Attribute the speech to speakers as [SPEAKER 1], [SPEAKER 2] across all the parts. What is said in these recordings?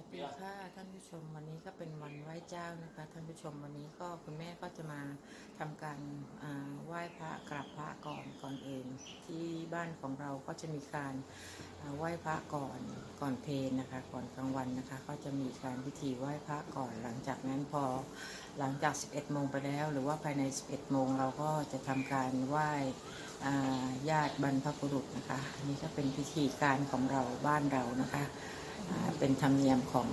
[SPEAKER 1] วัสดีค่ะท่านผู้ชมวันนี้ก็เป็นวันไหว้เจ้านะคะท่านผู้ชมวันนี้ก็คุณแม่ก็จะมาทำการไหว้พระกราบพระก่อนก่อนเอื่นที่บ้านของเราก็จะมีการไหว้พระก่อนก่อนเพลนะคะ ก่อนกลางวันนะคะ ก็จะมีการพิธีไหว้พระก่อนหลังจากนั้นพอหลังจาก 11 โมงไปแล้ว หรือว่าภายใน 11 โมงเราก็จะทำการไหว้ญาติบรรพบุรุษนะคะนนี้ก็เป็นพิธีการของเราบ้านเรานะคะ เป็นธรรมเนียมของ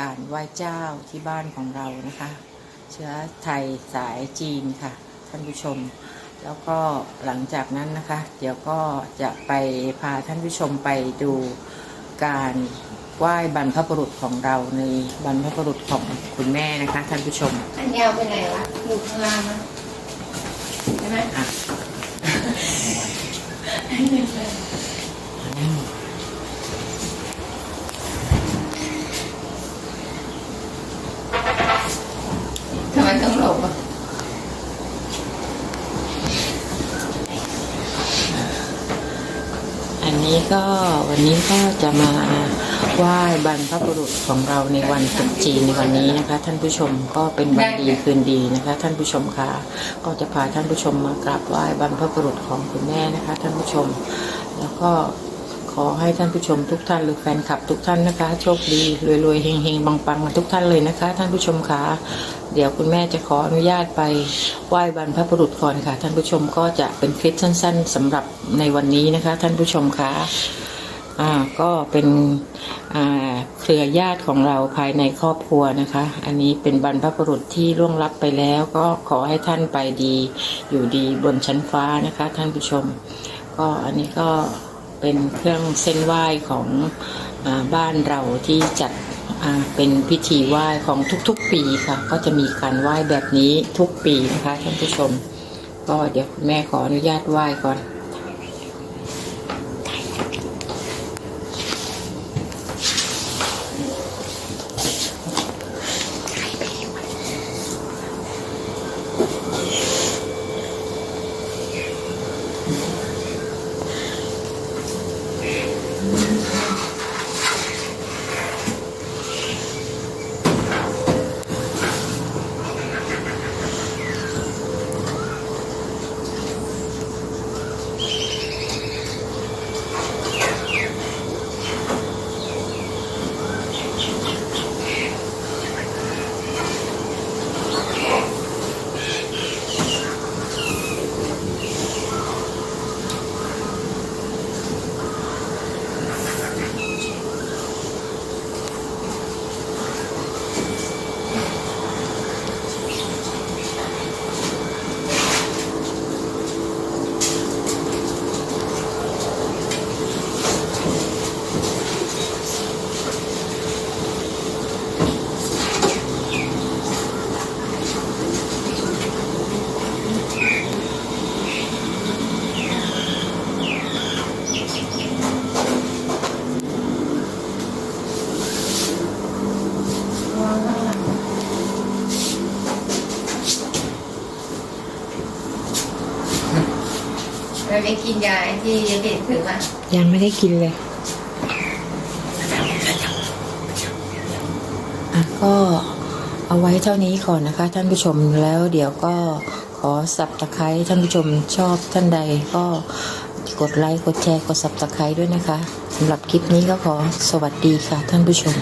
[SPEAKER 1] การไหว้เจ้าที่บ้านของเรานะคะ เชื้อไทยสายจีนค่ะ ท่านผู้ชม แล้วก็หลังจากนั้นนะคะ เดี๋ยวก็จะไปพาท่านผู้ชมไปดูการไหว้บรรพบุรุษของเราในบรรพบุรุษของคุณแม่นะคะ ท่านผู้ชม
[SPEAKER 2] อันยาวไปไหนวะอยู่ข้างล่างนะใช่ไหม
[SPEAKER 1] อะ
[SPEAKER 2] ไมต้องหลบอะ
[SPEAKER 1] อันนี้ก็วันนี้ก็จะมาไหว้บรรพบุรุษของเราในวันตรุษจีนในวันนี้นะคะ ท่านผู้ชมก็เป็นวันดีคืนดีนะคะ ท่านผู้ชมค่ะก็จะพาท่านผู้ชมมากราบไหว้บรรพบุรุษของคุณแม่นะคะ ท่านผู้ชม แล้วก็ข อให้ท่านผู้ชมทุกท่านหรือแฟนคลับทุกท่านนะคะ โชคดีรวยๆเฮงๆปังๆกันทุกท่านเลยนะคะ ท่านผู้ชมคะเดี๋ยวคุณแม่จะขออนุญาตไปไหว้บรรพบุรุษก่อนค่ะ ท่านผู้ชมก็จะเป็นคลิปสั้น ๆสำหรับในวันนี้นะคะ ท่านผู้ชมคะอ่าก็เป็นอ่าเครือญาติของเราภายในครอบครัวนะคะ อันนี้เป็นบรรพบุรุษที่ล่วงลับไปแล้ว ก็ขอให้ท่านไปดี อยู่ดีบนชั้นฟ้านะคะ ท่านผู้ชม ก็อันนี้ก็ เป็นเครื่องเส้นไหว้ของอบ้านเราที่จัดเป็นพิธีไหว้ของทุกๆปีค่ะ ก็จะมีการไหว้แบบนี้ทุกปีนะคะท่านผู้ชม ก็เดี๋ยวคุณแม่ขออนุญาตไหว้ก่อน
[SPEAKER 2] เราได้กินยาไอ้ที่เด็กถึงอะ
[SPEAKER 1] ยังไม่ได้กินเลยอะก็เอาไว้เท่านี้ก่อนนะคะ ท่านผู้ชมแล้วเดี๋ยวก็ขอสับตะไคร้ท่านผู้ชมชอบท่านใดก็กดไลค์กดแชร์กดสับตะไคร้ด้วยนะคะสำหรับคลิปนี้ก็ขอสวัสดีค่ะท่านผู้ชม